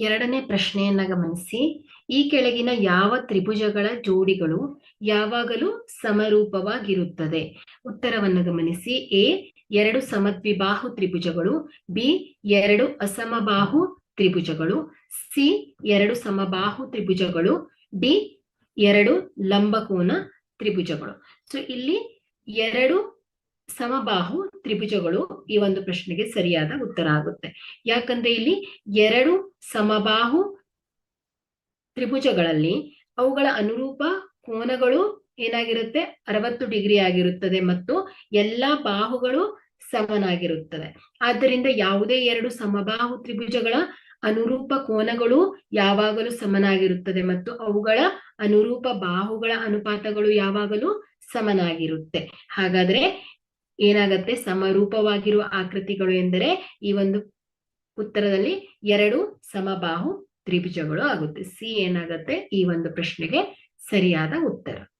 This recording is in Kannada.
ಎರಡನೇ ಪ್ರಶ್ನೆಯನ್ನ ಗಮನಿಸಿ. ಈ ಕೆಳಗಿನ ಯಾವ ತ್ರಿಭುಜಗಳ ಜೋಡಿಗಳು ಯಾವಾಗಲೂ ಸಮರೂಪವಾಗಿರುತ್ತದೆ? ಉತ್ತರವನ್ನು ಗಮನಿಸಿ. ಎ, ಎರಡು ಸಮದ್ವಿಬಾಹು ತ್ರಿಭುಜಗಳು. ಬಿ, ಎರಡು ಅಸಮಬಾಹು ತ್ರಿಭುಜಗಳು. ಸಿ, ಎರಡು ಸಮಬಾಹು ತ್ರಿಭುಜಗಳು. ಡಿ, ಎರಡು ಲಂಬಕೋನ ತ್ರಿಭುಜಗಳು. ಸೊ ಇಲ್ಲಿ ಎರಡು ಸಮಬಾಹು ತ್ರಿಭುಜಗಳು ಈ ಒಂದು ಪ್ರಶ್ನೆಗೆ ಸರಿಯಾದ ಉತ್ತರ ಆಗುತ್ತೆ. ಯಾಕಂದ್ರೆ ಇಲ್ಲಿ ಎರಡು ಸಮಬಾಹು ತ್ರಿಭುಜಗಳಲ್ಲಿ ಅವುಗಳ ಅನುರೂಪ ಕೋನಗಳು ಏನಾಗಿರುತ್ತೆ? ಅರವತ್ತು ಡಿಗ್ರಿ ಆಗಿರುತ್ತದೆ ಮತ್ತು ಎಲ್ಲಾ ಬಾಹುಗಳು ಸಮನಾಗಿರುತ್ತದೆ ಆದ್ದರಿಂದ ಯಾವುದೇ ಎರಡು ಸಮಬಾಹು ತ್ರಿಭುಜಗಳ ಅನುರೂಪ ಕೋನಗಳು ಯಾವಾಗಲೂ ಸಮನಾಗಿರುತ್ತದೆ ಮತ್ತು ಅವುಗಳ ಅನುರೂಪ ಬಾಹುಗಳ ಅನುಪಾತಗಳು ಯಾವಾಗಲೂ ಸಮನಾಗಿರುತ್ತೆ. ಹಾಗಾದ್ರೆ ಏನಾಗತ್ತೆ? ಸಮರೂಪವಾಗಿರುವ ಆಕೃತಿಗಳು ಎಂದರೆ ಈ ಒಂದು ಉತ್ತರದಲ್ಲಿ ಎರಡು ಸಮಬಾಹು ತ್ರಿಭುಜಗಳು ಆಗುತ್ತೆ. ಸಿ ಏನಾಗತ್ತೆ? ಈ ಒಂದು ಪ್ರಶ್ನೆಗೆ ಸರಿಯಾದ ಉತ್ತರ.